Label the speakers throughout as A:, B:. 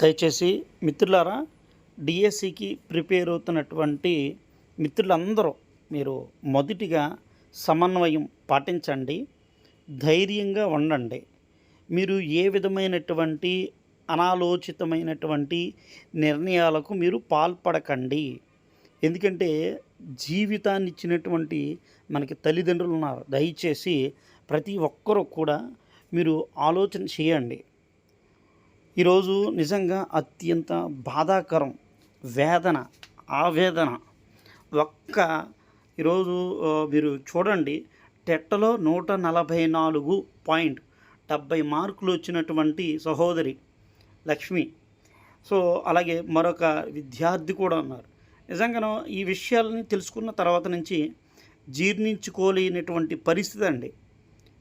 A: దయచేసి మిత్రులారా డిఎస్సికి ప్రిపేర్ అవుతున్నటువంటి మిత్రులందరూ మీరు మొదటిగా సమన్వయం పాటించండి ధైర్యంగా ఉండండి. మీరు ఏ విధమైనటువంటి అనాలోచితమైనటువంటి నిర్ణయాలకు మీరు పాల్పడకండి. ఎందుకంటే జీవితాన్ని ఇచ్చినటువంటి మనకి తల్లిదండ్రులు ఉన్నారు దయచేసి ప్రతి ఒక్కరూ కూడా మీరు ఆలోచన చేయండి. ఈరోజు నిజంగా అత్యంత బాధాకరం వేదన ఆవేదన. ఒక్క ఈరోజు మీరు చూడండి టెట్టలో నూట నలభై నాలుగు పాయింట్ డెబ్భై మార్కులు వచ్చినటువంటి సహోదరి లక్ష్మి. సో అలాగే మరొక విద్యార్థి కూడా ఉన్నారు. నిజంగా ఈ విషయాలని తెలుసుకున్న తర్వాత నుంచి జీర్ణించుకోలేనటువంటి పరిస్థితి అండి.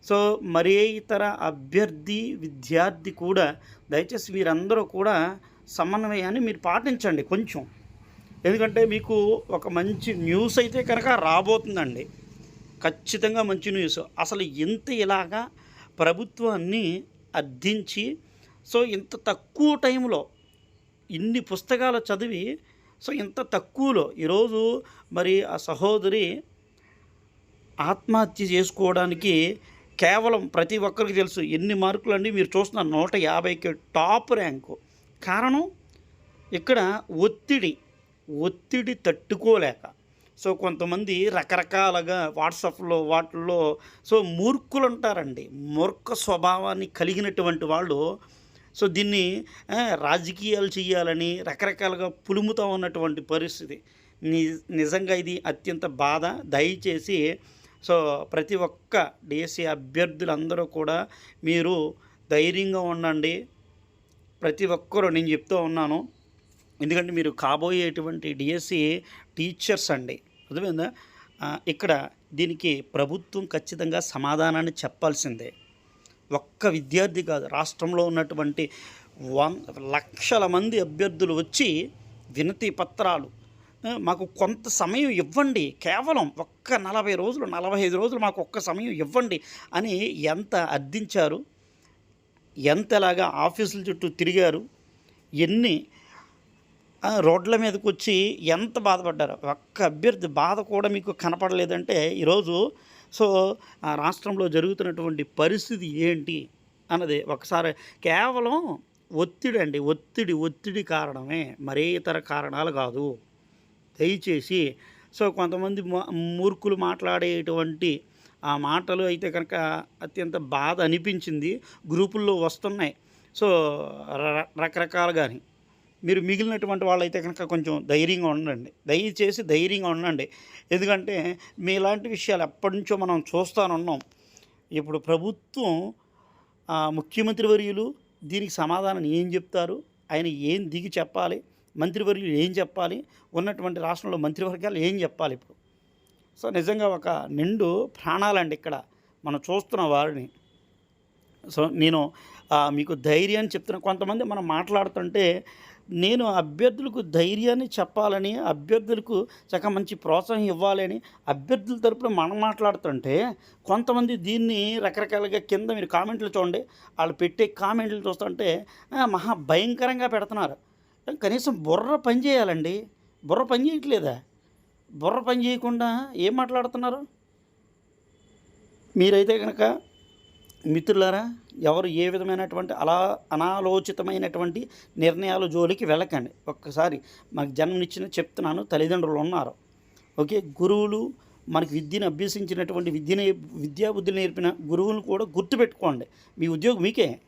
A: సో మరే ఇతర అభ్యర్థి విద్యార్థి కూడా దయచేసి మీరందరూ కూడా సమన్వయాన్ని మీరు పాటించండి కొంచెం. ఎందుకంటే మీకు ఒక మంచి న్యూస్ అయితే కనుక రాబోతుందండి. ఖచ్చితంగా మంచి న్యూస్. అసలు ఇంత ఇలాగా ప్రభుత్వాన్ని అర్థించి సో ఇంత తక్కువ టైంలో ఇన్ని పుస్తకాలు చదివి సో ఇంత తక్కువలో ఈరోజు మరి ఆ సహోదరి ఆత్మహత్య చేసుకోవడానికి కేవలం ప్రతి ఒక్కరికి తెలుసు ఎన్ని మార్కులు అండి మీరు చూస్తున్న నూట యాభైకి టాప్ ర్యాంకు. కారణం ఇక్కడ ఒత్తిడి ఒత్తిడి తట్టుకోలేక. సో కొంతమంది రకరకాలుగా వాట్సాప్లో వాటిల్లో సో మూర్ఖులు ఉంటారండి మూర్ఖ స్వభావాన్ని కలిగినటువంటి వాళ్ళు. సో దీన్ని రాజకీయాలు చేయాలని రకరకాలుగా పులుముతా ఉన్నటువంటి పరిస్థితి. ని నిజంగా ఇది అత్యంత బాధ. దయచేసి సో ప్రతి ఒక్క డిఎస్సి అభ్యర్థులందరూ కూడా మీరు ధైర్యంగా ఉండండి. ప్రతి ఒక్కరూ నేను చెప్తూ ఉన్నాను. ఎందుకంటే మీరు కాబోయేటువంటి డిఎస్సి టీచర్స్ అండి. అర్థమైందా? ఇక్కడ దీనికి ప్రభుత్వం ఖచ్చితంగా సమాధానాన్ని చెప్పాల్సిందే. ఒక్క విద్యార్థి కాదు రాష్ట్రంలో ఉన్నటువంటి వన్ లక్షల మంది అభ్యర్థులు వచ్చి వినతి పత్రాలు మాకు కొంత సమయం ఇవ్వండి. కేవలం ఒక్క నలభై రోజులు నలభై ఐదు రోజులు మాకు ఒక్క సమయం ఇవ్వండి అని ఎంత అర్థించారు? ఎంతలాగా ఆఫీసుల చుట్టూ తిరిగారు? ఎన్ని రోడ్ల మీదకి వచ్చి ఎంత బాధపడ్డారు? ఒక్క అభ్యర్థి బాధ కూడా మీకు కనపడలేదంటే ఈరోజు సో ఆ రాష్ట్రంలో జరుగుతున్నటువంటి పరిస్థితి ఏంటి అన్నది ఒకసారి కేవలం ఒత్తిడి అండి ఒత్తిడి ఒత్తిడి కారణమే మరే ఇతర కారణాలు కాదు. దయచేసి. సో కొంతమంది మూర్ఖులు మాట్లాడేటువంటి ఆ మాటలు అయితే కనుక అత్యంత బాధ అనిపించింది. గ్రూపుల్లో వస్తున్నాయి. సో ర- రకరకాలుగాని మీరు మిగిలినటువంటి వాళ్ళైతే కనుక కొంచెం ధైర్యంగా ఉండండి. దయచేసి ధైర్యంగా ఉండండి. ఎందుకంటే మీలాంటి విషయాలు ఎప్పటి నుంచో మనం చూస్తానున్నాం. ఇప్పుడు ప్రభుత్వం ముఖ్యమంత్రి వర్యులు దీనికి సమాధానం ఏం చెప్తారు? ఆయన ఏం దిగి చెప్పాలి? మంత్రివర్యులు ఏం చెప్పాలి? ఉన్నటువంటి రాష్ట్రంలో మంత్రివర్గాలు ఏం చెప్పాలి ఇప్పుడు? సో నిజంగా ఒక నిండు ప్రాణాలండి ఇక్కడ మనం చూస్తున్న వారిని. సో నేను మీకు ధైర్యాన్ని చెప్తున్నా. కొంతమంది మనం మాట్లాడుతుంటే నేను అభ్యర్థులకు ధైర్యాన్ని చెప్పాలని అభ్యర్థులకు చక్కగా మంచి ప్రోత్సాహం ఇవ్వాలని అభ్యర్థుల తరపున మనం మాట్లాడుతుంటే కొంతమంది దీన్ని రకరకాలుగా కింద మీరు కామెంట్లు చూడండి. వాళ్ళు పెట్టే కామెంట్లు చూస్తుంటే మహా భయంకరంగా పెడుతున్నారు. కనీసం బుర్ర పని చేయాలండి. బుర్ర పని చేయట్లేదా? బుర్ర పని చేయకుండా ఏం మాట్లాడుతున్నారు? మీరైతే కనుక మిత్రులారా ఎవరు ఏ విధమైనటువంటి అలా అనాలోచితమైనటువంటి నిర్ణయాలు జోలికి వెళ్ళకండి. ఒక్కసారి మాకు జన్మనిచ్చిన చెప్తున్నాను తల్లిదండ్రులు ఉన్నారు. ఓకే? గురువులు మనకి విద్యను అభ్యసించినటువంటి విద్యని విద్యా నేర్పిన గురువులు కూడా గుర్తుపెట్టుకోండి. మీ ఉద్యోగం మీకే.